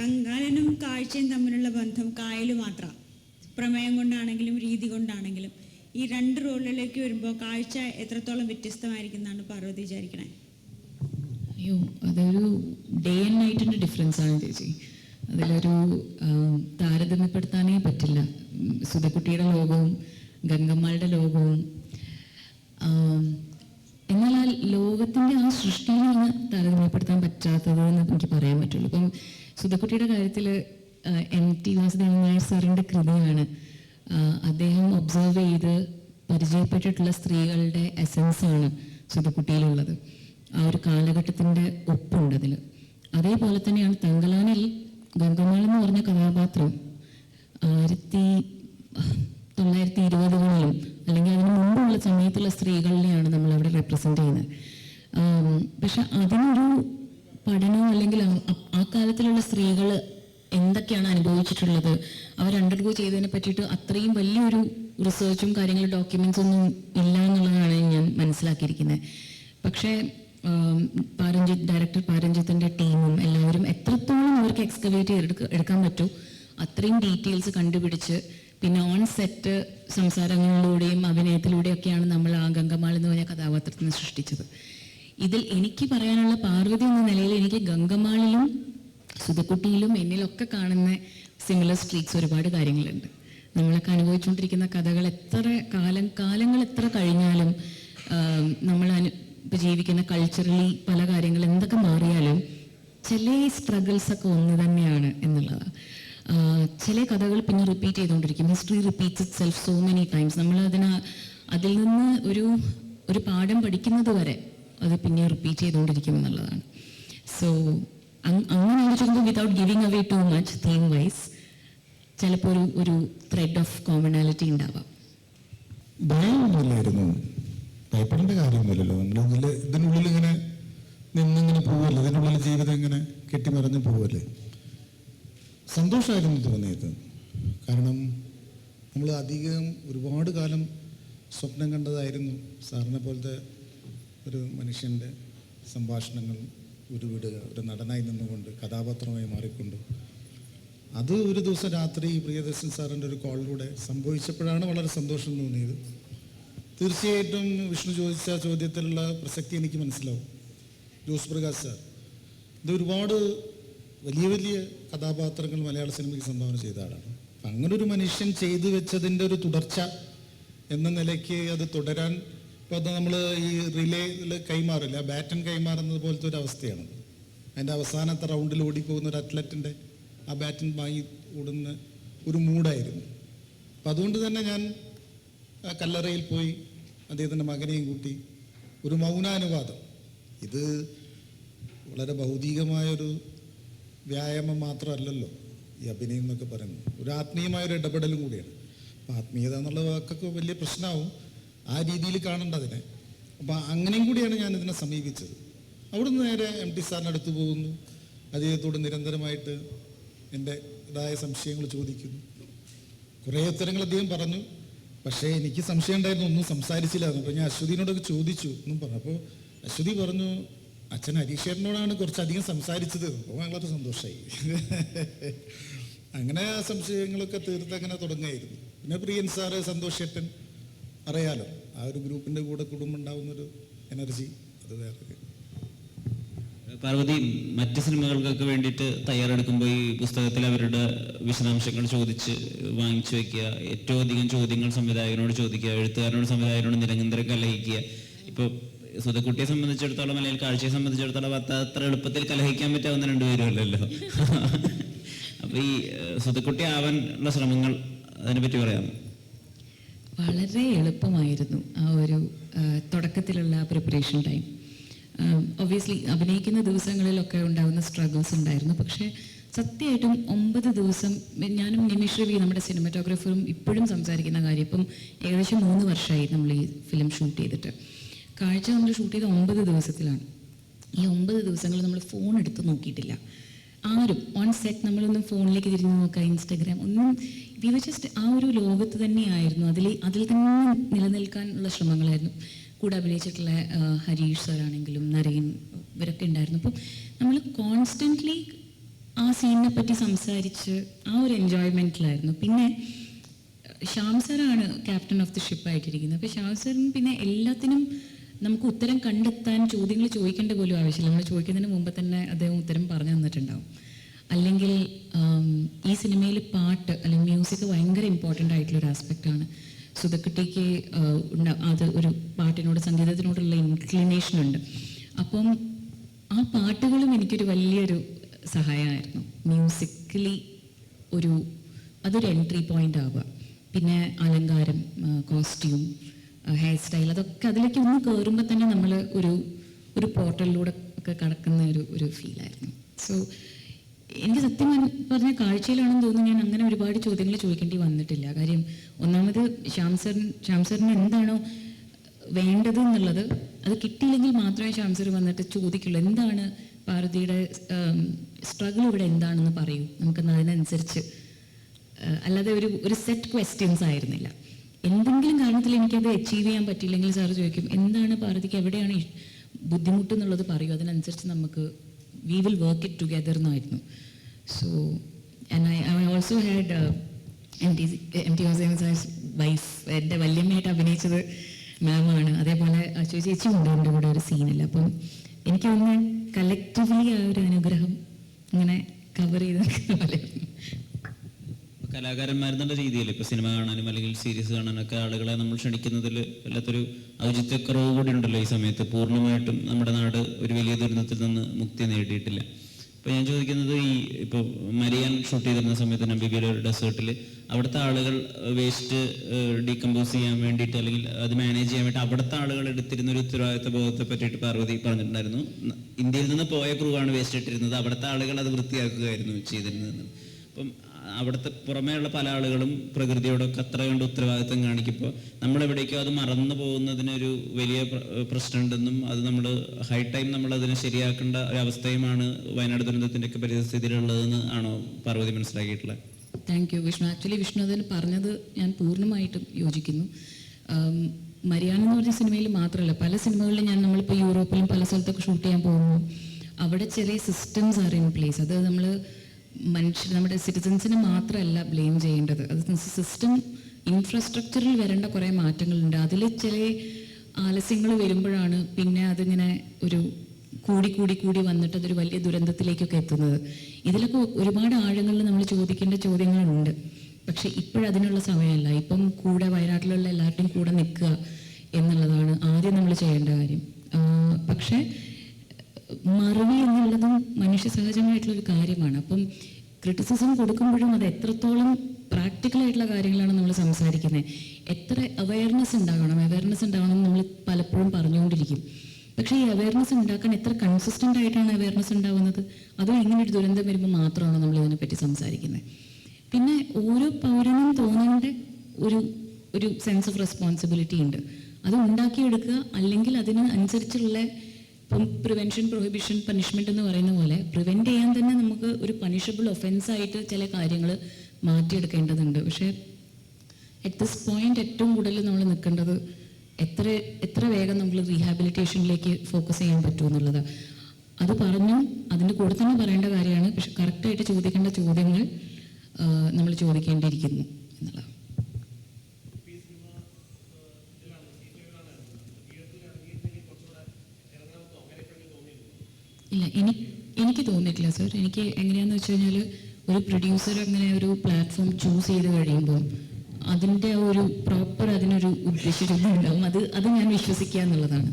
കങ്കാലനും കാഴ്ചയും തമ്മിലുള്ള ബന്ധം കായൽ മാത്രം. പ്രമേയം കൊണ്ടാണെങ്കിലും രീതി കൊണ്ടാണെങ്കിലും. ഈ രണ്ട് റോളിലേക്ക് വരുമ്പോൾ കാഴ്ച എത്രത്തോളം വ്യത്യസ്തമായിരിക്കും എന്നാണ് പാർവതി വിചാരിക്കണേ? അയ്യോ അതൊരു ഡേ ആൻഡ് നൈറ്റിന്റെ ഡിഫറൻസ് ആണ് ചേച്ചി. അതിലൊരു താരതമ്യപ്പെടുത്താനേ പറ്റില്ല. സുധക്കുട്ടിയുടെ ലോകവും ഗംഗമ്മയുടെ ലോകവും. എന്നാൽ ആ ലോകത്തിന്റെ ആ സൃഷ്ടിയിലാണ് താരതമ്യപ്പെടുത്താൻ പറ്റാത്തത് എന്ന് എനിക്ക് പറയാൻ പറ്റുള്ളൂ. ഇപ്പം സുധക്കുട്ടിയുടെ കാര്യത്തിൽ എം ടി വാസുദേവൻ നായർ സാറിന്റെ കൃതിയാണ് അദ്ദേഹം ഒബ്സർവ് ചെയ്ത് പരിചയപ്പെട്ടിട്ടുള്ള സ്ത്രീകളുടെ എസൻസാണ് സുധക്കുട്ടിയിലുള്ളത്. ആ ഒരു കാലഘട്ടത്തിന്റെ ഒപ്പുണ്ട് അതിൽ അതേപോലെ തന്നെയാണ് തങ്കലാനിൽ ഗംഗമാൾ എന്ന് പറഞ്ഞ കഥാപാത്രം ആയിരത്തി തൊള്ളായിരത്തി ഇരുപതുകളിലും അല്ലെങ്കിൽ അതിന് മുമ്പുള്ള സമയത്തുള്ള സ്ത്രീകളിലെയാണ് നമ്മൾ അവിടെ റെപ്രസെന്റ് ചെയ്യുന്നത് പക്ഷെ അതിനൊരു പഠനം അല്ലെങ്കിൽ ആ- കാലത്തിലുള്ള സ്ത്രീകൾ എന്തൊക്കെയാണ് അനുഭവിച്ചിട്ടുള്ളത്? അവർ അണ്ടർഗോ ചെയ്തതിനെ പറ്റിയിട്ട് അത്രയും വലിയൊരു റിസർച്ചും കാര്യങ്ങളും ഡോക്യുമെന്റ്സ് ഒന്നും ഇല്ല എന്നുള്ളതാണ് ഞാൻ മനസ്സിലാക്കിയിരിക്കുന്നത്. പക്ഷേ പാരഞ്ജിത്ത് ഡയറക്ടർ പാരഞ്ജിത്തിന്റെ ടീമും എല്ലാവരും എത്രത്തോളം അവർക്ക് എക്സ്കവേറ്റ് ചെയ്തെടുക്ക എടുക്കാൻ പറ്റൂ അത്രയും ഡീറ്റെയിൽസ് കണ്ടുപിടിച്ച് പിന്നെ ഓൺ സെറ്റ് സംസാരങ്ങളിലൂടെയും അഭിനയത്തിലൂടെയൊക്കെയാണ് നമ്മൾ ആ ഗംഗമാൾ എന്ന് പറഞ്ഞ കഥാപാത്രത്തിനെ സൃഷ്ടിച്ചത്. ഇതിൽ എനിക്ക് പറയാനുള്ള പാർവതി എന്ന നിലയിൽ എനിക്ക് ഗംഗമാളിലും സുധക്കുട്ടിയിലും എന്നിലൊക്കെ കാണുന്ന സിമിലർ സ്ട്രീക്സ് ഒരുപാട് കാര്യങ്ങളുണ്ട്. നമ്മളൊക്കെ അനുഭവിച്ചുകൊണ്ടിരിക്കുന്ന കഥകൾ എത്ര കാലം കാലങ്ങൾ എത്ര കഴിഞ്ഞാലും നമ്മൾ അനു ജീവിക്കുന്ന കൾച്ചറലി പല കാര്യങ്ങൾ എന്തൊക്കെ മാറിയാലും ചില സ്ട്രഗിൾസ് ഒക്കെ ഒന്ന് തന്നെയാണ് എന്നുള്ളത്. ചില കഥകൾ പിന്നെ റിപ്പീറ്റ് ചെയ്തുകൊണ്ടിരിക്കും. History repeats itself so many times നമ്മൾ അതിന് അതിൽ നിന്ന് ഒരു ഒരു പാഠം പഠിക്കുന്നത് വരെ അത് പിന്നെ റിപ്പീറ്റ് ചെയ്തുകൊണ്ടിരിക്കും എന്നുള്ളതാണ്. സോ അങ്ങനെ ആലോചിക്കുമ്പോൾ without giving away too much theme wise ചിലപ്പോൾ ഒരു ഒരു ത്രെഡ് ഓഫ് കോമണാലിറ്റി ഉണ്ടാവാം. ഭയമൊന്നുമില്ലായിരുന്നു ഭയപ്പെടേണ്ട കാര്യമൊന്നുമില്ലല്ലോ. നമ്മളിതിൽ ഇതിനുള്ളിൽ ഇങ്ങനെ നിന്നിങ്ങനെ പോവല്ലേ? ഇതിനുള്ളിൽ ജീവിതം ഇങ്ങനെ കെട്ടിമറിഞ്ഞ് പോവല്ലേ? സന്തോഷമായിരുന്നു തോന്നിയത്. കാരണം നമ്മൾ അധികം ഒരുപാട് കാലം സ്വപ്നം കണ്ടതായിരുന്നു. സാറിനെ പോലത്തെ ഒരു മനുഷ്യന്റെ സംഭാഷണങ്ങൾ ഒരു ഉരുവിടുക ഒരു നടനായി നിന്നുകൊണ്ട് കഥാപാത്രമായി മാറിക്കൊണ്ട്. അത് ഒരു ദിവസം രാത്രി പ്രിയദർശൻ സാറിന്റെ ഒരു കോളിലൂടെ സംഭവിച്ചപ്പോഴാണ് വളരെ സന്തോഷം തോന്നിയത്. തീർച്ചയായിട്ടും വിഷ്ണു ചോദിച്ച ചോദ്യത്തിലുള്ള പ്രസക്തി എനിക്ക് മനസ്സിലാവും. ജോസ് പ്രകാശ് സാർ ഇത് ഒരുപാട് വലിയ വലിയ കഥാപാത്രങ്ങൾ മലയാള സിനിമയ്ക്ക് സംഭാവന ചെയ്ത ആളാണ്. അങ്ങനെ ഒരു മനുഷ്യൻ ചെയ്തു വെച്ചതിന്റെ ഒരു തുടർച്ച എന്ന നിലയ്ക്ക് അത് തുടരാൻ ഇപ്പോൾ നമ്മൾ ഈ റിലേയിൽ കൈമാറില്ല. ബാറ്റൺ കൈമാറുന്നത് പോലത്തെ ഒരു അവസ്ഥയാണ്. അതിന്റെ അവസാനത്തെ റൗണ്ടിൽ ഓടിപ്പോകുന്ന ഒരു അത്ലറ്റിന്റെ ആ ബാറ്റൺ വാങ്ങി ഓടുന്ന ഒരു മൂഡായിരുന്നു അപ്പം അതുകൊണ്ട് തന്നെ ഞാൻ കല്ലറയിൽ പോയി അദ്ദേഹത്തിന്റെ മകനെയും കൂട്ടി ഒരു മൗനാനുവാദം. ഇത് വളരെ ഭൗതികമായൊരു വ്യായാമം മാത്രമല്ലല്ലോ ഈ അഭിനയം എന്നൊക്കെ പറയുന്നത്. ഒരു ആത്മീയമായൊരു ഇടപെടലും കൂടിയാണ്. അപ്പം ആത്മീയത എന്നുള്ള വാക്കൊക്കെ വലിയ പ്രശ്നമാവും. ആ രീതിയിൽ കാണേണ്ട അതിനെ. അപ്പം അങ്ങനെയും കൂടിയാണ് ഞാൻ ഇതിനെ സമീപിച്ചത്. അവിടുന്ന് നേരെ എം ടി സാറിന്റെ അടുത്ത് പോകുന്നു. അദ്ദേഹത്തോട് നിരന്തരമായിട്ട് എന്റെ ഇതായ സംശയങ്ങൾ ചോദിക്കുന്നു. കുറേ ഉത്തരങ്ങൾ അദ്ദേഹം പറഞ്ഞു. പക്ഷേ എനിക്ക് സംശയം ഉണ്ടായിരുന്നു. ഒന്നും സംസാരിച്ചില്ല അപ്പോൾ ഞാൻ അശ്വതിനോടൊക്കെ ചോദിച്ചു എന്നും പറഞ്ഞു. അപ്പോൾ അശ്വതി പറഞ്ഞു അച്ഛൻ ഹരീഷേട്ടനോടാണ് കുറച്ചധികം സംസാരിച്ചത്. അപ്പോൾ ഞങ്ങളൊക്കെ സന്തോഷമായി അങ്ങനെ ആ സംശയങ്ങളൊക്കെ തീർത്ത് അങ്ങനെ തുടങ്ങായിരുന്നു. പിന്നെ പ്രിയൻ സാറ് സന്തോഷേട്ടൻ അറിയാലോ. ആ ഒരു ഗ്രൂപ്പിന്റെ കൂടെ കുടുംബം ഉണ്ടാകുന്നൊരു എനർജി അത് വേറെ പാർവതി മറ്റ് സിനിമകൾക്കൊക്കെ വേണ്ടിയിട്ട് തയ്യാറെടുക്കുമ്പോൾ ഈ പുസ്തകത്തിൽ അവരുടെ വിശദാംശങ്ങൾ ചോദിച്ച് വാങ്ങിച്ചു വെക്കുക ഏറ്റവും അധികം ചോദ്യങ്ങൾ സംവിധായകനോട് ചോദിക്കുക എഴുത്തുകാരനോട് സംവിധായകനോട് നിരന്തരം കലഹിക്കുക. ഇപ്പോൾ സുധക്കുട്ടിയെ സംബന്ധിച്ചിടത്തോളം അല്ലെങ്കിൽ കാഴ്ചയെ സംബന്ധിച്ചിടത്തോളം അത് അത്ര എളുപ്പത്തിൽ കലഹിക്കാൻ പറ്റാവുന്ന രണ്ടുപേരുമല്ലല്ലോ. അപ്പൊ ഈ ഏഹ്, സുധക്കുട്ടി ആവാനുള്ള ശ്രമങ്ങൾ അതിനെപ്പറ്റി പറയാമോ? വളരെ എളുപ്പമായിരുന്നു ആ ഒരു തുടക്കത്തിലുള്ള പ്രിപ്പറേഷൻ ടൈം ഒബ്വിയസ്ലി അഭിനയിക്കുന്ന ദിവസങ്ങളിലൊക്കെ ഉണ്ടാകുന്ന സ്ട്രഗിൾസ് ഉണ്ടായിരുന്നു. പക്ഷേ സത്യമായിട്ടും ഒമ്പത് ദിവസം ഞാനും നിമിഷ് രവി നമ്മുടെ സിനിമാറ്റോഗ്രാഫറും ഇപ്പോഴും സംസാരിക്കുന്ന കാര്യം ഇപ്പം ഏകദേശം മൂന്ന് വർഷമായി നമ്മൾ ഈ ഫിലിം ഷൂട്ട് ചെയ്തിട്ട്. കാഴ്ച നമ്മൾ ഷൂട്ട് ചെയ്ത ഒമ്പത് ദിവസത്തിലാണ്. ഈ ഒമ്പത് ദിവസങ്ങൾ നമ്മൾ ഫോൺ എടുത്ത് നോക്കിയിട്ടില്ല. ആരും ഓൺ സെറ്റ് നമ്മളൊന്നും ഫോണിലേക്ക് തിരിഞ്ഞു നോക്കുക ഇൻസ്റ്റാഗ്രാം ഒന്നും വി ജസ്റ്റ് ആ ഒരു ലോകത്ത് തന്നെയായിരുന്നു. അതിൽ അതിൽ തന്നെ നിലനിൽക്കാനുള്ള ശ്രമങ്ങളായിരുന്നു. കൂടെ അഭിനയിച്ചിട്ടുള്ള ഹരീഷ് സാറാണെങ്കിലും നരയൻ ഇവരൊക്കെ ഉണ്ടായിരുന്നു. അപ്പം നമ്മൾ കോൺസ്റ്റന്റ്ലി ആ സീനിനെ പറ്റി സംസാരിച്ച് ആ ഒരു എൻജോയ്മെന്റിലായിരുന്നു പിന്നെ ശ്യാം സാറാണ് ക്യാപ്റ്റൻ ഓഫ് ദി ഷിപ്പ് ആയിട്ടിരിക്കുന്നത്. അപ്പോൾ ശ്യാം സാറിന് പിന്നെ എല്ലാത്തിനും നമുക്ക് ഉത്തരം കണ്ടെത്താൻ ചോദ്യങ്ങൾ ചോദിക്കേണ്ട പോലും ആവശ്യമില്ല. നമ്മൾ ചോദിക്കുന്നതിന് മുമ്പ് തന്നെ അദ്ദേഹം ഉത്തരം പറഞ്ഞു തന്നിട്ടുണ്ടാവും. അല്ലെങ്കിൽ ഈ സിനിമയിൽ പാട്ട് മ്യൂസിക് ഭയങ്കര ഇമ്പോർട്ടന്റ് ആയിട്ടുള്ള ഒരു ആസ്പെക്റ്റാണ് ഉണ്ട- അത് ഒരു പാട്ടിനോട് സംഗീതത്തിനോടുള്ള ഇൻക്ലിനേഷൻ ഉണ്ട്. അപ്പം ആ പാട്ടുകളും എനിക്കൊരു വലിയൊരു സഹായമായിരുന്നു. മ്യൂസിക്കലി ഒരു അതൊരു എൻട്രി പോയിന്റ് ആവുക. പിന്നെ അലങ്കാരം കോസ്റ്റ്യൂം ഹെയർ സ്റ്റൈൽ അതൊക്കെ അതിലേക്ക് ഒന്ന് കയറുമ്പോൾ തന്നെ നമ്മൾ ഒരു ഒരു പോർട്ടലിലൂടെ ഒക്കെ കടക്കുന്ന ഒരു ഒരു ഫീലായിരുന്നു സോ എനിക്ക് സത്യം പറ- പറഞ്ഞ കാഴ്ചയിലാണെന്ന് തോന്നുന്നു. ഞാൻ അങ്ങനെ ഒരുപാട് ചോദ്യങ്ങൾ ചോദിക്കേണ്ടി വന്നിട്ടില്ല. കാര്യം ഒന്നാമത് ശ്യാം സർ ശ്യാം സാറിന് എന്താണോ വേണ്ടത് എന്നുള്ളത് അത് കിട്ടിയില്ലെങ്കിൽ മാത്രമേ ശ്യാം സർ വന്നിട്ട് ചോദിക്കുള്ളൂ. എന്താണ് പാർവതിയുടെ സ്ട്രഗിൾ ഇവിടെ എന്താണെന്ന് പറയൂ. നമുക്കെന്ന് അതിനനുസരിച്ച് അല്ലാതെ ഒരു ഒരു സെറ്റ് ക്വസ്റ്റ്യൻസ് ആയിരുന്നില്ല. എന്തെങ്കിലും കാരണത്തിൽ എനിക്കത് അച്ചീവ് ചെയ്യാൻ പറ്റിയില്ലെങ്കിൽ സാർ ചോദിക്കും എന്താണ് പാർവതിക്ക് എവിടെയാണ് ബുദ്ധിമുട്ട് എന്നുള്ളത് പറയൂ. അതിനനുസരിച്ച് നമുക്ക് we will work it together എന്നായിരുന്നു so and I I also had M T M T Hussain SaaS wife എന്റെ വല്യമ്മയായിട്ട് അഭിനയിച്ചത് മാമാണ് അതേപോലെ അച്ചു ചേച്ചി ഉണ്ട് എന്റെ കൂടെ ഒരു സീനല്ല അപ്പം എനിക്ക് തോന്നുന്നു കലക്റ്റീവ്ലി ആ ഒരു അനുഗ്രഹം ഇങ്ങനെ കവർ ചെയ്ത് പോലെയായിരുന്നു കലാകാരന്മാരെന്നുള്ള രീതിയിൽ ഇപ്പൊ സിനിമ കാണാനും അല്ലെങ്കിൽ സീരീസ് കാണാനൊക്കെ ആളുകളെ നമ്മൾ ക്ഷണിക്കുന്നതിൽ വല്ലാത്തൊരു ഔചിത്യക്കുറവ് കൂടി ഉണ്ടല്ലോ ഈ സമയത്ത്. പൂർണമായിട്ടും നമ്മുടെ നാട് ഒരു വലിയ ദുരന്തത്തിൽ നിന്ന് മുക്തി നേടിയിട്ടില്ല. ഇപ്പൊ ഞാൻ ചോദിക്കുന്നത് ഈ ഇപ്പൊ മരിയാൻ ഷൂട്ട് ചെയ്തിരുന്ന സമയത്ത് നമ്പിബിയിലെ ഒരു ഡെസേർട്ടിൽ അവിടുത്തെ ആളുകൾ വേസ്റ്റ് ഡീകമ്പോസ് ചെയ്യാൻ വേണ്ടിയിട്ട് അല്ലെങ്കിൽ അത് മാനേജ് ചെയ്യാൻ വേണ്ടി അവിടുത്തെ ആളുകൾ എടുത്തിരുന്ന ഒരു ഉത്തരവാദിത്ത ബോധത്തെ പറ്റിയിട്ട് പാർവതി പറഞ്ഞിട്ടുണ്ടായിരുന്നു. ഇന്ത്യയിൽ നിന്ന് പോയ ക്രൂ ആണ് വേസ്റ്റ് ഇട്ടിരുന്നത്. അവിടുത്തെ ആളുകൾ അത് വൃത്തിയാക്കുകയായിരുന്നു ചെയ്തിരുന്നത്. അപ്പം അവിടുത്തെ പുറമേയുള്ള പല ആളുകളും പ്രകൃതിയോടൊക്കെ അത്ര കണ്ട് ഉത്തരവാദിത്തം കാണിക്കുമ്പോൾ നമ്മളെവിടേക്കോ അത് മറന്നു പോകുന്നതിനൊരു വലിയ പ്ര- പ്രശ്നമുണ്ടെന്നും അത് നമ്മൾ ഹൈ ടൈം നമ്മൾ അതിനെ ശരിയാക്കേണ്ട ഒരു അവസ്ഥയുമാണ് വയനാട് ദുരന്തത്തിന്റെയൊക്കെ പരിസ്ഥിതിയിലുള്ളതെന്ന് ആണോ പാർവതി മനസ്സിലാക്കിയിട്ടുള്ളത്? Thank you Vishnu. Actually Vishnu അതിന് പറഞ്ഞത് ഞാൻ പൂർണമായിട്ടും യോജിക്കുന്നു. ആം, എന്ന് പറഞ്ഞ സിനിമയിൽ മാത്രമല്ല പല സിനിമകളിലും ഞാൻ നമ്മളിപ്പോൾ യൂറോപ്പിലും പല സ്ഥലത്തൊക്കെ ഷൂട്ട് ചെയ്യാൻ പോകുമ്പോൾ അവിടെ ചെറിയ സിസ്റ്റംസ് ആർ ഇൻ പ്ലേസ് അത് നമ്മൾ മനുഷ്യർ നമ്മുടെ സിറ്റിസൻസിനെ മാത്രമല്ല ബ്ലെയിം ചെയ്യേണ്ടത്. അത് സിസ്റ്റം ഇൻഫ്രാസ്ട്രക്ചറിൽ വരേണ്ട കുറേ മാറ്റങ്ങളുണ്ട്. അതിൽ ചില ആലസ്യങ്ങൾ വരുമ്പോഴാണ് പിന്നെ അതിങ്ങനെ ഒരു കൂടി കൂടി കൂടി വന്നിട്ട് അതൊരു വലിയ ദുരന്തത്തിലേക്കൊക്കെ എത്തുന്നത്. ഇതിലൊക്കെ ഒരുപാട് ആഴങ്ങളിൽ നമ്മൾ ചോദിക്കേണ്ട ചോദ്യങ്ങളുണ്ട്. പക്ഷെ ഇപ്പോഴതിനുള്ള സമയമല്ല. ഇപ്പം കൂടെ വയനാട്ടിലുള്ള എല്ലാവരുടെയും കൂടെ നിൽക്കുക എന്നുള്ളതാണ് ആദ്യം നമ്മൾ ചെയ്യേണ്ട കാര്യം. പക്ഷേ മറവി എന്നുള്ളതും മനുഷ്യ സഹജമായിട്ടുള്ള ഒരു കാര്യമാണ് അപ്പം ക്രിറ്റിസിസം കൊടുക്കുമ്പോഴും അത് എത്രത്തോളം പ്രാക്ടിക്കൽ ആയിട്ടുള്ള കാര്യങ്ങളാണ് നമ്മൾ സംസാരിക്കുന്നത്. എത്ര അവയർനെസ് ഉണ്ടാകണം അവയർനെസ് ഉണ്ടാകണം നമ്മൾ പലപ്പോഴും പറഞ്ഞുകൊണ്ടിരിക്കും. പക്ഷേ ഈ അവയർനെസ് ഉണ്ടാക്കാൻ എത്ര കൺസിസ്റ്റന്റ് ആയിട്ടാണ് അവയർനെസ് ഉണ്ടാവുന്നത്? അതോ ഇങ്ങനെ ഒരു ദുരന്തം വരുമ്പോൾ മാത്രമാണ് നമ്മൾ ഇതിനെപ്പറ്റി സംസാരിക്കുന്നത്. പിന്നെ ഓരോ പൗരനും തോന്നേണ്ട ഒരു ഒരു സെൻസ് ഓഫ് റെസ്പോൺസിബിലിറ്റി ഉണ്ട്. അത് ഉണ്ടാക്കിയെടുക്കുക അല്ലെങ്കിൽ അതിന് അനുസരിച്ചുള്ള ഇപ്പം പ്രിവെൻഷൻ പ്രൊഹിബിഷൻ പണിഷ്മെന്റ് എന്ന് പറയുന്ന പോലെ പ്രിവെന്റ് ചെയ്യാൻ തന്നെ നമുക്ക് ഒരു പണിഷബിൾ ഒഫൻസ് ആയിട്ട് ചില കാര്യങ്ങൾ മാറ്റിയെടുക്കേണ്ടതുണ്ട്. പക്ഷേ അറ്റ് ദിസ് പോയിന്റ് ഏറ്റവും കൂടുതൽ നമ്മൾ നിൽക്കേണ്ടത് എത്ര എത്ര വേഗം നമ്മൾ റീഹാബിലിറ്റേഷനിലേക്ക് ഫോക്കസ് ചെയ്യാൻ പറ്റും എന്നുള്ളത്. അത് പറഞ്ഞു അതിന്റെ കൂടെ തന്നെ പറയേണ്ട കാര്യമാണ്. പക്ഷെ കറക്റ്റായിട്ട് ചോദിക്കേണ്ട ചോദ്യങ്ങൾ നമ്മൾ ചോദിക്കേണ്ടിയിരിക്കുന്നു എന്നുള്ളതാണ് ഇല്ല എനി എനിക്ക് തോന്നിയിട്ടില്ല സർ എനിക്ക് എങ്ങനെയാന്ന് വെച്ച് കഴിഞ്ഞാൽ ഒരു പ്രൊഡ്യൂസർ അങ്ങനെ ഒരു പ്ലാറ്റ്ഫോം ചൂസ് ചെയ്ത് കഴിയുമ്പോൾ അതിന്റെ ഒരു പ്രോപ്പർ അതിനൊരു ഉദ്ദേശിച്ചിട്ടുണ്ടാവും അത് അത് ഞാൻ വിശ്വസിക്കുക എന്നുള്ളതാണ്.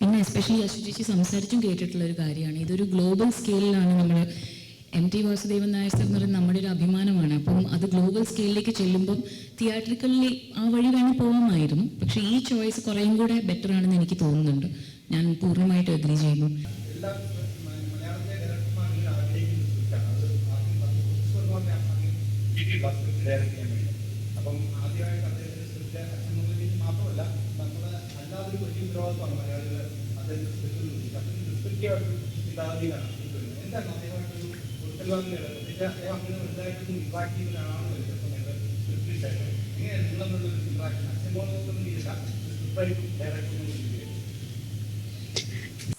പിന്നെ എസ്പെഷ്യലി അശു ചേച്ചി സംസാരിച്ചും കേട്ടിട്ടുള്ള ഒരു കാര്യമാണ്. ഇതൊരു ഗ്ലോബൽ സ്കെയിലിലാണ് നമ്മൾ M T Vasudevan Nair sir എന്ന് പറയുന്നത് നമ്മുടെ ഒരു അഭിമാനമാണ്. അപ്പം അത് ഗ്ലോബൽ സ്കെയിലിലേക്ക് ചെല്ലുമ്പം തിയേറ്ററുകളിൽ ആ വഴി വേണം പോകാമായിരുന്നു. പക്ഷേ ഈ ചോയ്സ് കുറേയും കൂടെ ബെറ്റർ ആണെന്ന് എനിക്ക് തോന്നുന്നുണ്ട്. ഞാൻ പൂർണമായിട്ട് അഗ്രി ചെയ്യുന്നു. അപ്പം ആദ്യമായിട്ട് അദ്ദേഹത്തിന്റെ സ്ക്രിപ്റ്റ് അച്ഛനുള്ളിൽ മാത്രമല്ല നമ്മൾ അല്ലാതൊരു എന്താണ്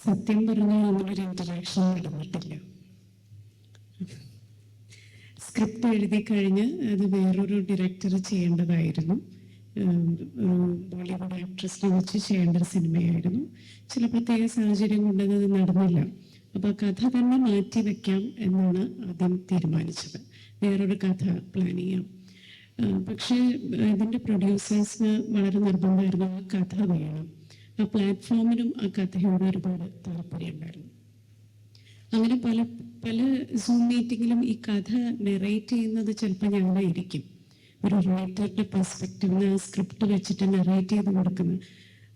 സത്യം പറഞ്ഞാൽ നമ്മളൊരു ഇന്ററാക്ഷൻ നടന്നിട്ടില്ല. സ്ക്രിപ്റ്റ് എഴുതി കഴിഞ്ഞ് അത് വേറൊരു ഡയറക്ടർ ചെയ്യേണ്ടതായിരുന്നു. ഒരു ബോളിവുഡ് ആക്ട്രസിനെ വെച്ച് ചെയ്യേണ്ട ഒരു സിനിമയായിരുന്നു. ചില പ്രത്യേക സാഹചര്യം കൊണ്ടത് നടന്നില്ല. അപ്പോൾ കഥ തന്നെ മാറ്റി വെക്കാം എന്നാണ് ആദ്യം തീരുമാനിച്ചത്. വേറൊരു കഥ പ്ലാൻ ചെയ്യാം. പക്ഷേ ഇതിന്റെ പ്രൊഡ്യൂസേഴ്സിന് വളരെ നിർബന്ധമായിരുന്നു കഥ വേണം. ആ പ്ലാറ്റ്ഫോമിനും ആ കഥയോട് ഒരുപാട് താല്പര്യമുണ്ടായിരുന്നു. അങ്ങനെ പല പല സൂം മീറ്റിങ്ങിലും ഈ കഥ നെറേറ്റ് ചെയ്യുന്നത് ചിലപ്പോൾ ഞങ്ങളായിരിക്കും. ഒരു റൈറ്ററുടെ പെർസ്പെക്റ്റീവിന് സ്ക്രിപ്റ്റ് വെച്ചിട്ട് നെറേറ്റ് ചെയ്ത് കൊടുക്കുന്നത്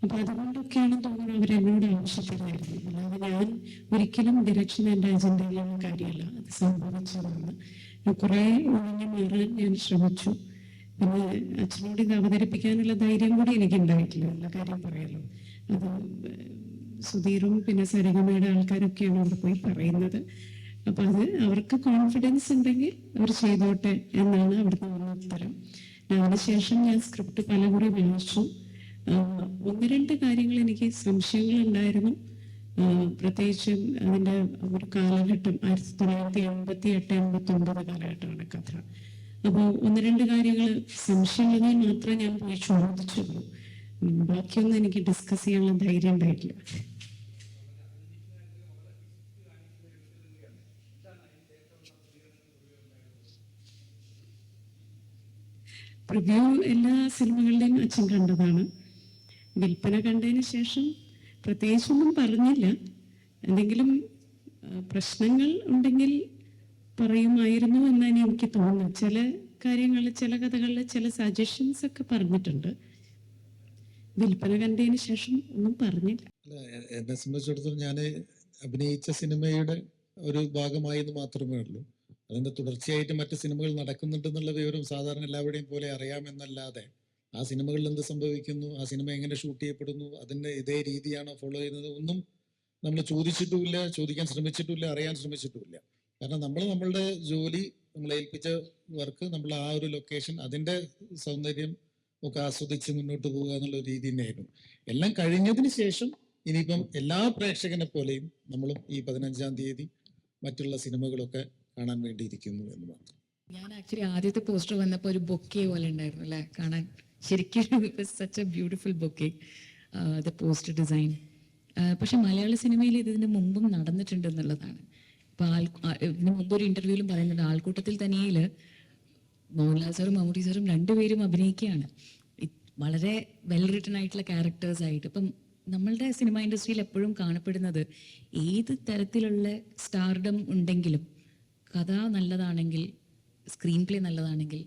അപ്പൊ അതുകൊണ്ടൊക്കെയാണ് തോന്നുന്നത് അവർ എന്നോട് ആവശ്യപ്പെടായിരുന്നു അല്ലാതെ ഞാൻ ഒരിക്കലും ഡിറക്ഷൻ എന്റെ അജണ്ടയിലുള്ള കാര്യമല്ല. അത് സംഭവിച്ചതാണ്. കുറേ ഒഴിഞ്ഞു മാറാൻ ഞാൻ ശ്രമിച്ചു. പിന്നെ അച്ഛനോട് ഇത് അവതരിപ്പിക്കാനുള്ള ധൈര്യം കൂടി എനിക്ക് ഉണ്ടായിട്ടില്ല എല്ലാ കാര്യം പറയാലോ. അത് സുധീറും പിന്നെ സരിഗമയുടെ ആൾക്കാരൊക്കെയാണ് അവിടെ പോയി പറയുന്നത്. അപ്പൊ അത് അവർക്ക് കോൺഫിഡൻസ് ഉണ്ടെങ്കിൽ അവർ ചെയ്തോട്ടെ എന്നാണ് അവിടുത്തെ ഉത്തരം. അതിനുശേഷം ഞാൻ സ്ക്രിപ്റ്റ് പലകുറി വായിച്ചു. ഒന്ന് രണ്ട് കാര്യങ്ങൾ എനിക്ക് സംശയങ്ങൾ ഉണ്ടായിരുന്നു പ്രത്യേകിച്ചും അതിന്റെ ഒരു കാലഘട്ടം ആയിരത്തി തൊള്ളായിരത്തി എൺപത്തി എട്ട് എൺപത്തി ഒമ്പത് കാലഘട്ടമാണ് കഥ. അപ്പോൾ ഒന്ന് രണ്ട് കാര്യങ്ങൾ സംശയമുള്ളതിൽ മാത്രമേ ഞാൻ പോയി ചോദിച്ചുള്ളൂ. ബാക്കിയൊന്നും എനിക്ക് ഡിസ്കസ് ചെയ്യാനുള്ള ധൈര്യം ഉണ്ടായിട്ടില്ല. പ്രിവ്യൂ എല്ലാ സിനിമകളുടെയും അച്ഛൻ കണ്ടതാണ്. വിൽപ്പന കണ്ടതിന് ശേഷം പ്രത്യേകിച്ചൊന്നും പറഞ്ഞില്ല. എന്തെങ്കിലും പ്രശ്നങ്ങൾ ഉണ്ടെങ്കിൽ പറയുമായിരുന്നു എന്നാണ് എനിക്ക് തോന്നുന്നത്. ചില കാര്യങ്ങളിൽ ചില കഥകളിൽ ചില സജഷൻസ് ഒക്കെ പറഞ്ഞിട്ടുണ്ട്. വിൽപ്പന കണ്ടതിന് ശേഷം ഒന്നും പറഞ്ഞില്ല. എന്നെ സംബന്ധിച്ചിടത്തോളം ഞാൻ അഭിനയിച്ച സിനിമയുടെ ഒരു ഭാഗമായെന്ന് മാത്രമേ ഉള്ളൂ. അതിന്റെ തുടർച്ചയായിട്ട് മറ്റു സിനിമകൾ നടക്കുന്നുണ്ടെന്നുള്ള വിവരം സാധാരണ എല്ലാവരുടെയും പോലെ അറിയാമെന്നല്ലാതെ ആ സിനിമകളിൽ എന്ത് സംഭവിക്കുന്നു ആ സിനിമ എങ്ങനെ ഷൂട്ട് ചെയ്യപ്പെടുന്നു അതിന്റെ ഇതേ രീതിയാണോ ഫോളോ ചെയ്യുന്നത് ഒന്നും നമ്മൾ ചോദിച്ചിട്ടുമില്ല ചോദിക്കാൻ ശ്രമിച്ചിട്ടുമില്ല അറിയാൻ ശ്രമിച്ചിട്ടുമില്ല. കാരണം നമ്മൾ നമ്മളുടെ ജോലി നമ്മളെ ഏൽപ്പിച്ച വർക്ക് നമ്മൾ ആ ഒരു ലൊക്കേഷൻ അതിന്റെ സൗന്ദര്യം ഒക്കെ ആസ്വദിച്ച് മുന്നോട്ട് പോകുക എന്നുള്ള രീതി തന്നെയായിരുന്നു. എല്ലാം കഴിഞ്ഞതിന് ശേഷം ഇനിയിപ്പം എല്ലാ പ്രേക്ഷകനെ പോലെയും നമ്മളും ഈ പതിനഞ്ചാം തീയതി മറ്റുള്ള സിനിമകളൊക്കെ കാണാൻ വേണ്ടിയിരിക്കുന്നു എന്ന് മാത്രം. ഞാൻ ആക്ച്വലി ആദ്യത്തെ പോസ്റ്റർ വന്നപ്പോൾ ഒരു ബൊക്കെ പോലെ ഉണ്ടായിരുന്നു അല്ലേ? കാണാൻ ശരിക്കും such a beautiful bouquet. The poster design പക്ഷെ മലയാള സിനിമയിൽ ഇത് ഇതിന് മുമ്പും നടന്നിട്ടുണ്ട് എന്നുള്ളതാണ്. ഇപ്പൊ ആൾ മുമ്പ് ഒരു ഇന്റർവ്യൂവിലും പറയുന്നുണ്ട് ആൾക്കൂട്ടത്തിൽ തനിയിൽ മോഹൻലാൽ സാറും മമ്മൂട്ടി സാറും രണ്ടുപേരും അഭിനയിക്കുകയാണ്. വളരെ വെൽ റിട്ടൺ ആയിട്ടുള്ള ക്യാരക്ടേഴ്സ് ആയിട്ട്. ഇപ്പം നമ്മളുടെ സിനിമ ഇൻഡസ്ട്രിയിൽ എപ്പോഴും കാണപ്പെടുന്നത് ഏത് തരത്തിലുള്ള സ്റ്റാർഡം ഉണ്ടെങ്കിലും കഥ നല്ലതാണെങ്കിൽ സ്ക്രീൻ പ്ലേ നല്ലതാണെങ്കിൽ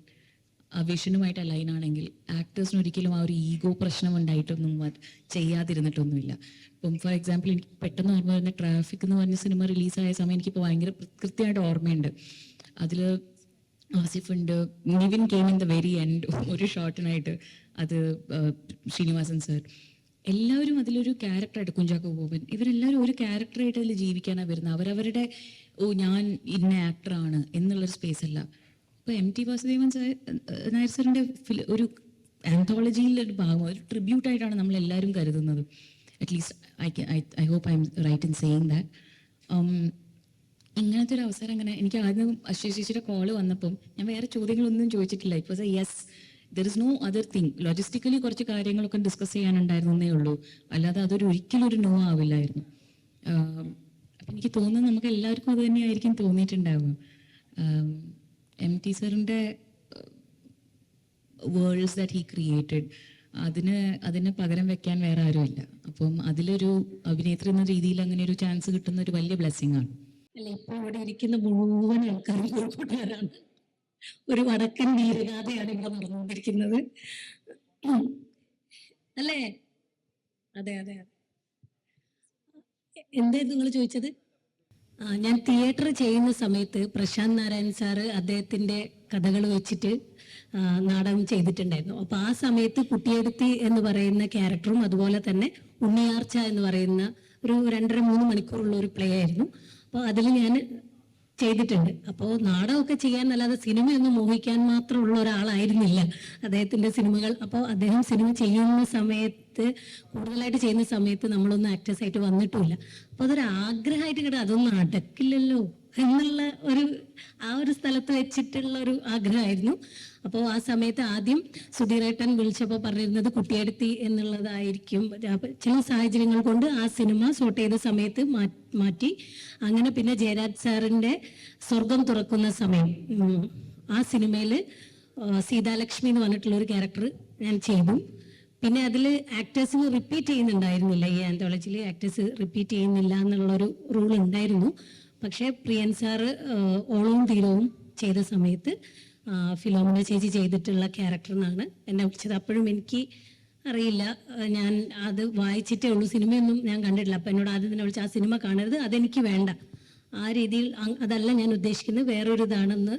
ആ വിഷനുമായിട്ട് അലൈൻ ആണെങ്കിൽ ആക്ടേഴ്സിന് ഒരിക്കലും ആ ഒരു ഈഗോ പ്രശ്നം ഉണ്ടായിട്ടൊന്നും ചെയ്യാതിരുന്നിട്ടൊന്നുമില്ല. ഇപ്പം ഫോർ എക്സാമ്പിൾ എനിക്ക് പെട്ടെന്ന് ഓർമ്മ വരുന്ന ട്രാഫിക് എന്ന് പറഞ്ഞ സിനിമ റിലീസായ സമയം എനിക്കിപ്പോൾ ഭയങ്കര കൃത്യമായിട്ട് ഓർമ്മയുണ്ട്. അതിൽ ആസിഫ് ഉണ്ട്. Nivin came in the very end ഒരു ഷോർട്ടിനായിട്ട് അത് ശ്രീനിവാസൻ സർ എല്ലാവരും അതിലൊരു ക്യാരക്ടറായിട്ട് കുഞ്ചാക്കോ ബോബൻ ഇവരെല്ലാവരും ഒരു ക്യാരക്ടറായിട്ട് അതിൽ ജീവിക്കാനാണ് വരുന്നത് അവരവരുടെ ഓ ഞാൻ ഇന്ന ആക്ടറാണ് എന്നുള്ളൊരു സ്പേസ് അല്ല. ഇപ്പൊ M T Vasudevan sir Nair സാറിന്റെ ഫിൽ- ഒരു ആന്തോളജിയിലെ ഒരു ഭാഗം ഒരു ട്രിബ്യൂട്ട് ആയിട്ടാണ് നമ്മൾ എല്ലാവരും കരുതുന്നത് at least I I hope I'm right in saying that ഇങ്ങനത്തെ ഒരു അവസരം അങ്ങനെ എനിക്ക് ആദ്യം അശ്വശേഷിയുടെ കോൾ വന്നപ്പം ഞാൻ വേറെ ചോദ്യങ്ങളൊന്നും ചോദിച്ചിട്ടില്ല. ഇപ്പോൾ yes there is no other thing logistically കുറച്ച് കാര്യങ്ങളൊക്കെ ഡിസ്കസ് ചെയ്യാനുണ്ടായിരുന്നേ ഉള്ളൂ. അല്ലാതെ അതൊരു ഒരിക്കലും ഒരു നോ ആവില്ലായിരുന്നു. അപ്പം എനിക്ക് തോന്നുന്നത് നമുക്ക് എല്ലാവർക്കും അത് തന്നെയായിരിക്കും തോന്നിയിട്ടുണ്ടാവുക. എം ടി സാറിന്റെ വേൾഡ്സ് ദാറ്റ് ഹി ക്രിയേറ്റഡ് അതിന് അതിന് പകരം വെക്കാൻ വേറെ ആരുമില്ല. അപ്പം അതിലൊരു അഭിനേത്രി എന്ന രീതിയിൽ അങ്ങനെ ഒരു ചാൻസ് കിട്ടുന്ന ഒരു വലിയ ബ്ലെസ്സിങ് ആണ്. അല്ല ഇപ്പൊ ഇവിടെ ഇരിക്കുന്ന മുഴുവൻ ആൾക്കാരും കോഴിക്കോട്ടുകാരാണ് ഒരു വടക്കൻ വീരഗാഥയാണ് ഇവിടെ നടന്നുകൊണ്ടിരിക്കുന്നത്. അല്ലേ? അതെ അതെ എന്തായിരുന്നു നിങ്ങൾ ചോദിച്ചത്? ആ ഞാൻ തിയേറ്റർ ചെയ്യുന്ന സമയത്ത് പ്രശാന്ത് നാരായൺ സാറ് അദ്ദേഹത്തിന്റെ കഥകൾ വെച്ചിട്ട് നാടകം ചെയ്തിട്ടുണ്ടായിരുന്നു. അപ്പൊ ആ സമയത്ത് കുട്ടിയെടുത്തി എന്ന് പറയുന്ന ക്യാരക്ടറും അതുപോലെ തന്നെ ഉണ്ണിയാർച്ച എന്ന് പറയുന്ന ഒരു രണ്ടര മൂന്ന് മണിക്കൂറുള്ള ഒരു പ്ലേ ആയിരുന്നു. അപ്പോൾ അതിൽ ഞാൻ ചെയ്തിട്ടുണ്ട്. അപ്പോൾ നാടകമൊക്കെ ചെയ്യാൻ അല്ലാതെ സിനിമയൊന്നും മോഹിക്കാൻ മാത്രമുള്ള ഒരാളായിരുന്നില്ല അദ്ദേഹത്തിന്റെ സിനിമകൾ. അപ്പോൾ അദ്ദേഹം സിനിമ ചെയ്യുന്ന സമയത്ത് കൂടുതലായിട്ട് ചെയ്യുന്ന സമയത്ത് നമ്മളൊന്നും ആക്ടേഴ്സായിട്ട് വന്നിട്ടുമില്ല. അപ്പോൾ അതൊരു ആഗ്രഹമായിട്ട് കിട്ടും അതൊന്നും അടക്കില്ലല്ലോ. എന്നുള്ള ഒരു ആ ഒരു സ്ഥലത്ത് വെച്ചിട്ടുള്ള ഒരു ആഗ്രഹമായിരുന്നു. അപ്പോൾ ആ സമയത്ത് ആദ്യം സുധീറേട്ടൻ വിളിച്ചപ്പോൾ പറഞ്ഞിരുന്നത് കുട്ടിയെടുത്തി എന്നുള്ളതായിരിക്കും. ചില സാഹചര്യങ്ങൾ കൊണ്ട് ആ സിനിമ ഷൂട്ട് ചെയ്ത സമയത്ത് മാറ്റി. അങ്ങനെ പിന്നെ ജയരാജ് സാറിന്റെ സ്വർഗം തുറക്കുന്ന സമയം ആ സിനിമയിൽ സീതാലക്ഷ്മി എന്ന് പറഞ്ഞിട്ടുള്ള ഒരു ക്യാരക്ടർ ഞാൻ ചെയ്തു. പിന്നെ അതിൽ ആക്ടേഴ്സിന് റിപ്പീറ്റ് ചെയ്യുന്നുണ്ടായിരുന്നില്ല. ഈ ആന്തോളജിയിൽ ആക്ടേഴ്സ് റിപ്പീറ്റ് ചെയ്യുന്നില്ല എന്നുള്ളൊരു റൂൾ ഉണ്ടായിരുന്നു. പക്ഷേ പ്രിയൻ സാറ് ഓളവും തീരവും ചെയ്ത സമയത്ത് ഫിലോമിന ചേച്ചി ചെയ്തിട്ടുള്ള ക്യാരക്ടറിനാണ് എന്നെ വിളിച്ചത്. അപ്പോഴും എനിക്ക് അറിയില്ല. ഞാൻ അത് വായിച്ചിട്ടേ ഉള്ളൂ. സിനിമയൊന്നും ഞാൻ കണ്ടിട്ടില്ല. അപ്പം എന്നോട് ആദ്യം തന്നെ വിളിച്ച് ആ സിനിമ കാണരുത് അതെനിക്ക് വേണ്ട. ആ രീതിയിൽ അതല്ല ഞാൻ ഉദ്ദേശിക്കുന്നത്. വേറൊരു ഇതാണെന്ന്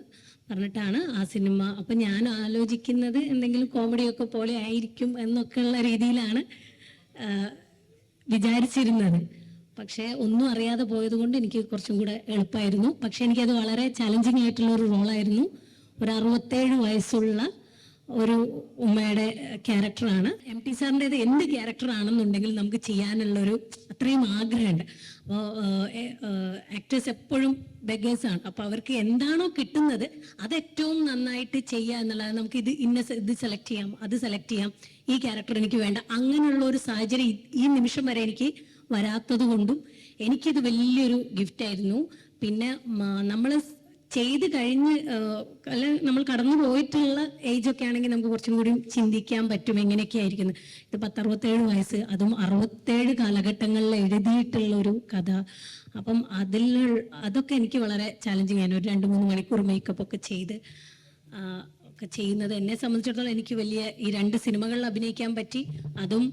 പറഞ്ഞിട്ടാണ് ആ സിനിമ. അപ്പം ഞാൻ ആലോചിക്കുന്നത് എന്തെങ്കിലും കോമഡിയൊക്കെ പോലെ ആയിരിക്കും എന്നൊക്കെയുള്ള രീതിയിലാണ് വിചാരിച്ചിരുന്നത്. പക്ഷേ ഒന്നും അറിയാതെ പോയത് കൊണ്ട് എനിക്ക് കുറച്ചും കൂടെ എളുപ്പമായിരുന്നു പക്ഷേ എനിക്കത് വളരെ ചലഞ്ചിങ് ആയിട്ടുള്ള ഒരു റോളായിരുന്നു ഒരു അറുപത്തേഴ് വയസ്സുള്ള ഒരു ഉമ്മയുടെ ക്യാരക്ടറാണ് എം ടി സാറിന്റെത് എന്ത് ക്യാരക്ടർ ആണെന്നുണ്ടെങ്കിൽ നമുക്ക് ചെയ്യാനുള്ളൊരു അത്രയും ആഗ്രഹമുണ്ട്. അപ്പോൾ ആക്ടേഴ്സ് എപ്പോഴും ബെഗേഴ്സാണ് അപ്പോൾ അവർക്ക് എന്താണോ കിട്ടുന്നത് അത് ഏറ്റവും നന്നായിട്ട് ചെയ്യുക എന്നുള്ളത് നമുക്ക് ഇത് ഇന്ന ഇത് സെലക്ട് ചെയ്യാം അത് സെലക്ട് ചെയ്യാം ഈ ക്യാരക്ടർ എനിക്ക് വേണ്ട അങ്ങനെയുള്ള ഒരു സാഹചര്യം ഈ നിമിഷം വരെ എനിക്ക് വരാത്തത് കൊണ്ടും എനിക്കിത് വലിയൊരു ഗിഫ്റ്റ് ആയിരുന്നു. പിന്നെ നമ്മൾ ചെയ്ത് കഴിഞ്ഞ് അല്ല നമ്മൾ കടന്നു പോയിട്ടുള്ള ഏജ് ഒക്കെ ആണെങ്കിൽ നമുക്ക് കുറച്ചും കൂടി ചിന്തിക്കാൻ പറ്റും എങ്ങനെയൊക്കെ ആയിരിക്കുന്നു ഇത് പത്തറുപത്തേഴ് വയസ്സ് അതും അറുപത്തേഴ് കാലഘട്ടങ്ങളിൽ എഴുതിയിട്ടുള്ള ഒരു കഥ. അപ്പം അതിൽ അതൊക്കെ എനിക്ക് വളരെ ചാലഞ്ചിങ് ആയിരുന്നു. ഒരു രണ്ട് മൂന്ന് മണിക്കൂർ മേക്കപ്പ് ഒക്കെ ചെയ്ത് ഒക്കെ ചെയ്യുന്നത്. എന്നെ സംബന്ധിച്ചിടത്തോളം എനിക്ക് വലിയ ഈ രണ്ട് സിനിമകളിൽ അഭിനയിക്കാൻ പറ്റി. അതും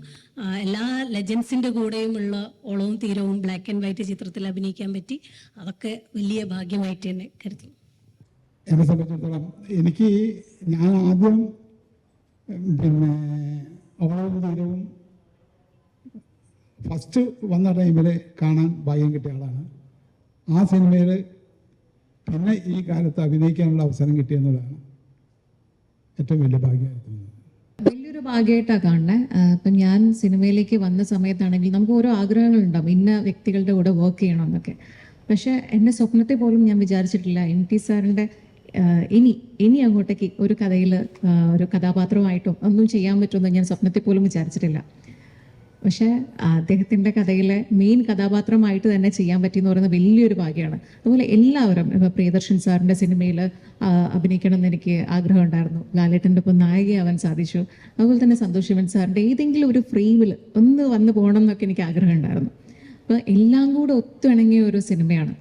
എല്ലാ ലെജൻസിന്റെ കൂടെയുമുള്ള ഓളവും തീരവും ബ്ലാക്ക് ആൻഡ് വൈറ്റ് ചിത്രത്തിൽ അഭിനയിക്കാൻ പറ്റി. അതൊക്കെ വലിയ ഭാഗ്യമായിട്ട് തന്നെ കരുതി. എന്നെ സംബന്ധിച്ചിടത്തോളം എനിക്ക് ഞാൻ ആദ്യം പിന്നെ ഓളവും തീരവും ഫസ്റ്റ് വന്ന ടൈമിൽ കാണാൻ ഭാഗ്യം കിട്ടിയ ആളാണ്. ആ സിനിമയിൽ പിന്നെ ഈ കാലത്ത് അഭിനയിക്കാനുള്ള അവസരം കിട്ടിയെന്നുള്ളതാണ് ഏറ്റവും വലിയ ഭാഗ്യമായിരുന്നു. വലിയൊരു ഭാഗ്യമായിട്ടാണ് കാണുന്നത് ഇപ്പൊ ഞാൻ സിനിമയിലേക്ക് വന്ന സമയത്താണെങ്കിൽ നമുക്ക് ഓരോ ആഗ്രഹങ്ങളുണ്ടാവും. ഇന്ന വ്യക്തികളുടെ കൂടെ വർക്ക് ചെയ്യണം എന്നൊക്കെ. പക്ഷേ എന്റെ സ്വപ്നത്തെ പോലും ഞാൻ വിചാരിച്ചിട്ടില്ല. എം ടി സാറിന്റെ ഇനി ഇനി അങ്ങോട്ടേക്ക് ഒരു കഥയിൽ ഒരു കഥാപാത്രമായിട്ടോ ഒന്നും ചെയ്യാൻ പറ്റുമെന്ന് ഞാൻ സ്വപ്നത്തിൽ പോലും വിചാരിച്ചിട്ടില്ല. പക്ഷേ അദ്ദേഹത്തിന്റെ കഥയിലെ മെയിൻ കഥാപാത്രമായിട്ട് തന്നെ ചെയ്യാൻ പറ്റിയെന്ന് പറയുന്നത് വലിയൊരു ഭാഗ്യമാണ്. അതുപോലെ എല്ലാവരും ഇപ്പോൾ പ്രിയദർശൻ സാറിന്റെ സിനിമയിൽ അഭിനയിക്കണം എന്ന് എനിക്ക് ആഗ്രഹമുണ്ടായിരുന്നു. ലാലേട്ടന്റെ ഒപ്പം നായികയാവാൻ സാധിച്ചു. അതുപോലെ തന്നെ സന്തോഷ് ശിവൻ സാറിന്റെ ഏതെങ്കിലും ഒരു ഫ്രെയിമിൽ ഒന്ന് വന്ന് പോകണം എന്നൊക്കെ എനിക്ക് ആഗ്രഹം ഉണ്ടായിരുന്നു അപ്പോൾ എല്ലാം കൂടെ ഒത്തിണങ്ങിയ ഒരു സിനിമയാണ്.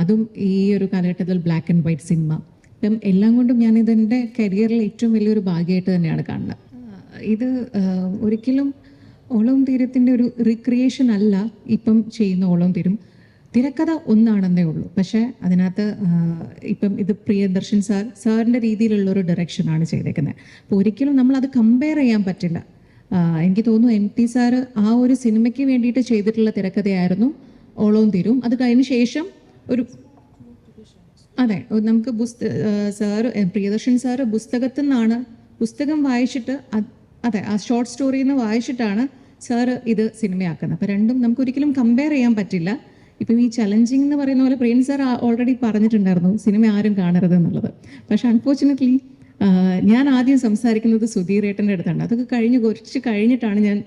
അതും ഈ ഒരു കാലഘട്ടത്തിൽ ബ്ലാക്ക് ആൻഡ് വൈറ്റ് സിനിമ. ഇപ്പം എല്ലാം കൊണ്ടും ഞാൻ ഇതെന്റെ കരിയറിൽ ഏറ്റവും വലിയൊരു ഭാഗ്യമായിട്ട് തന്നെയാണ് കാണുന്നത്. ഇത് ഒരിക്കലും ഓളം തീരത്തിന്റെ ഒരു റിക്രിയേഷൻ അല്ല. ഇപ്പം ചെയ്യുന്ന ഓളം തീരും. തിരക്കഥ ഒന്നാണെന്നേ ഉള്ളൂ. പക്ഷേ അതിനകത്ത് ഇപ്പം ഇത് പ്രിയദർശൻ സാർ സാറിന്റെ രീതിയിലുള്ള ഒരു ഡയറക്ഷനാണ് ചെയ്തേക്കുന്നത്. അപ്പോൾ ഒരിക്കലും നമ്മൾ അത് കമ്പയർ ചെയ്യാൻ പറ്റില്ല. എനിക്ക് തോന്നുന്നു എം ടി സാറ് ആ ഒരു സിനിമയ്ക്ക് വേണ്ടിയിട്ട് ചെയ്തിട്ടുള്ള തിരക്കഥയായിരുന്നു ഓളവും തീരും. അത് കഴിഞ്ഞ ശേഷം ഒരു അതെ നമുക്ക് പുസ്ത സാറ് പ്രിയദർശൻ സാറ് പുസ്തകത്തിൽ നിന്നാണ് പുസ്തകം വായിച്ചിട്ട് അതെ ആ ഷോർട്ട് സ്റ്റോറിയിൽ നിന്ന് വായിച്ചിട്ടാണ് സാറ് ഇത് സിനിമയാക്കുന്നത്. അപ്പം രണ്ടും നമുക്ക് ഒരിക്കലും കമ്പയർ ചെയ്യാൻ പറ്റില്ല. ഇപ്പം ഈ ചലഞ്ചിങ് എന്ന് പറയുന്ന പോലെ പ്രേം സാർ ഓൾറെഡി പറഞ്ഞിട്ടുണ്ടായിരുന്നു സിനിമ ആരും കാണരുത് എന്നുള്ളത്. പക്ഷെ അൺഫോർച്ചുനേറ്റ്ലി ഞാൻ ആദ്യം സംസാരിക്കുന്നത് സുധീർ ഏട്ടന്റെ അടുത്താണ്. അതൊക്കെ കഴിഞ്ഞ് കുറച്ച് കഴിഞ്ഞിട്ടാണ് ഞാൻ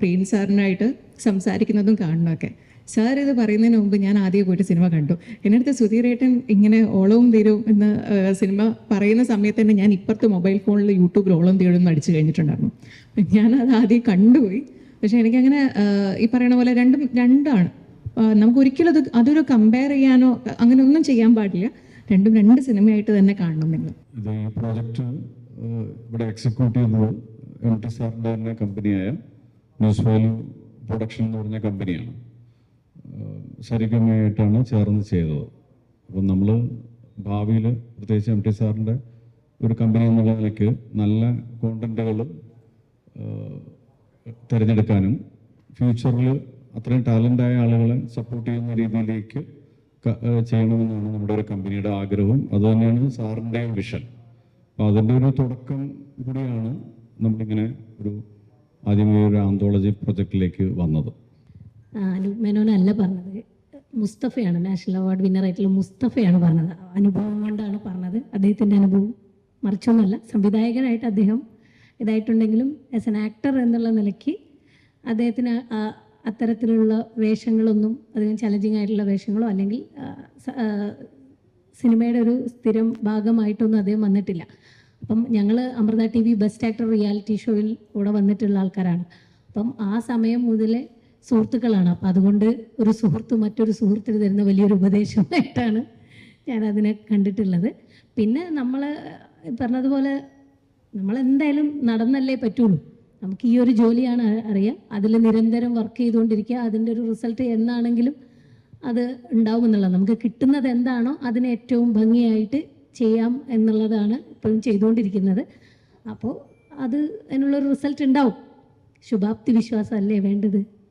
പ്രേം സാറിനായിട്ട് സംസാരിക്കുന്നതും കാണുന്നതൊക്കെ. സാർ ഇത് പറയുന്നതിന് മുമ്പ് ഞാൻ ആദ്യം പോയിട്ട് സിനിമ കണ്ടു. എന്റെ അടുത്ത് സുധീരേട്ടൻ ഇങ്ങനെ ഓളവും തീരും എന്ന് സിനിമ പറയുന്ന സമയത്ത് തന്നെ ഞാൻ ഇപ്പുറത്ത് മൊബൈൽ ഫോണിൽ യൂട്യൂബിൽ ഓളം തീരും എന്ന് അടിച്ചു കഴിഞ്ഞിട്ടുണ്ടായിരുന്നു. ഞാൻ അത് ആദ്യം കണ്ടുപോയി. പക്ഷേ എനിക്കങ്ങനെ ഈ പറയുന്ന പോലെ രണ്ടും രണ്ടാണ്. നമുക്ക് ഒരിക്കലും അത് അതൊരു കമ്പയർ ചെയ്യാനോ അങ്ങനെ ഒന്നും ചെയ്യാൻ പാടില്ല. രണ്ടും രണ്ട് സിനിമയായിട്ട് തന്നെ കാണണം നിങ്ങൾ. ഈ പ്രോജക്റ്റ് ഇവിടെ എക്സിക്യൂട്ട് ചെയ്യുന്നത് എം ടി സാറിന്റെ തന്നെ കമ്പനിയായ ന്യൂസ് വാല്യൂ പ്രൊഡക്ഷൻ എന്ന് പറഞ്ഞ കമ്പനിയാണ് ശരിക്കമായിട്ടാണ് ചേർന്ന് ചെയ്തത്. അപ്പം നമ്മൾ ഭാവിയിൽ പ്രത്യേകിച്ച് എം ടി സാറിന്റെ ഒരു കമ്പനി എന്നുള്ള നിലയ്ക്ക് നല്ല കോണ്ടന്റുകൾ തിരഞ്ഞെടുക്കാനും ഫ്യൂച്ചറിൽ അത്രയും ടാലന്റായ ആളുകളെ സപ്പോർട്ട് ചെയ്യുന്ന രീതിയിലേക്ക് ചെയ്യണമെന്നാണ് നമ്മുടെ ഒരു കമ്പനിയുടെ ആഗ്രഹവും. അതുതന്നെയാണ് സാറിന്റെയും വിഷൻ അപ്പോൾ അതിന്റെ ഒരു തുടക്കം കൂടിയാണ് നമ്മളിങ്ങനെ ഒരു ആദ്യമേ ഒരു ആന്തോളജി പ്രൊജക്റ്റിലേക്ക് വന്നത്. മേനോനല്ല പറഞ്ഞത്. മുസ്തഫയാണ് നാഷണൽ അവാർഡ് വിന്നറായിട്ടുള്ള മുസ്തഫയാണ് പറഞ്ഞത്. അനുഭവം കൊണ്ടാണ് പറഞ്ഞത്. അദ്ദേഹത്തിന്റെ അനുഭവം മറിച്ചൊന്നുമല്ല. സംവിധായകനായിട്ട് അദ്ദേഹം ഇതായിട്ടുണ്ടെങ്കിലും ആസ് എൻ ആക്ടർ എന്നുള്ള നിലയ്ക്ക് അദ്ദേഹത്തിന് അത്തരത്തിലുള്ള വേഷങ്ങളൊന്നും അതിന് ചലഞ്ചിങ് ആയിട്ടുള്ള വേഷങ്ങളോ അല്ലെങ്കിൽ സിനിമയുടെ ഒരു സ്ഥിരം ഭാഗമായിട്ടൊന്നും അദ്ദേഹം വന്നിട്ടില്ല. അപ്പം ഞങ്ങൾ Amrita T V best actor reality ഷോയിൽ കൂടെ വന്നിട്ടുള്ള ആൾക്കാരാണ്. അപ്പം ആ സമയം മുതലേ സുഹൃത്തുക്കളാണ്. അപ്പം അതുകൊണ്ട് ഒരു സുഹൃത്ത് മറ്റൊരു സുഹൃത്തിന് തരുന്ന വലിയൊരു ഉപദേശമായിട്ടാണ് ഞാൻ അതിനെ കണ്ടിട്ടുള്ളത്. പിന്നെ നമ്മൾ പറഞ്ഞതുപോലെ നമ്മൾ എന്തായാലും നടന്നല്ലേ പറ്റുള്ളൂ. നമുക്ക് ഈ ഒരു ജോലിയാണ് അറിയാം. അതിൽ നിരന്തരം വർക്ക് ചെയ്തുകൊണ്ടിരിക്കുക അതിന്റെ ഒരു റിസൾട്ട് എന്നാണെങ്കിലും അത് ഉണ്ടാവുമെന്നുള്ളത് നമുക്ക് കിട്ടുന്നത് എന്താണോ അതിനെ ഏറ്റവും ഭംഗിയായിട്ട് ചെയ്യാം എന്നുള്ളതാണ് ഇപ്പോഴും ചെയ്തുകൊണ്ടിരിക്കുന്നത്. അപ്പോൾ അത് അതിനുള്ളൊരു റിസൾട്ട് ഉണ്ടാവും. ശുഭാപ്തി വിശ്വാസമല്ലേ വേണ്ടത്?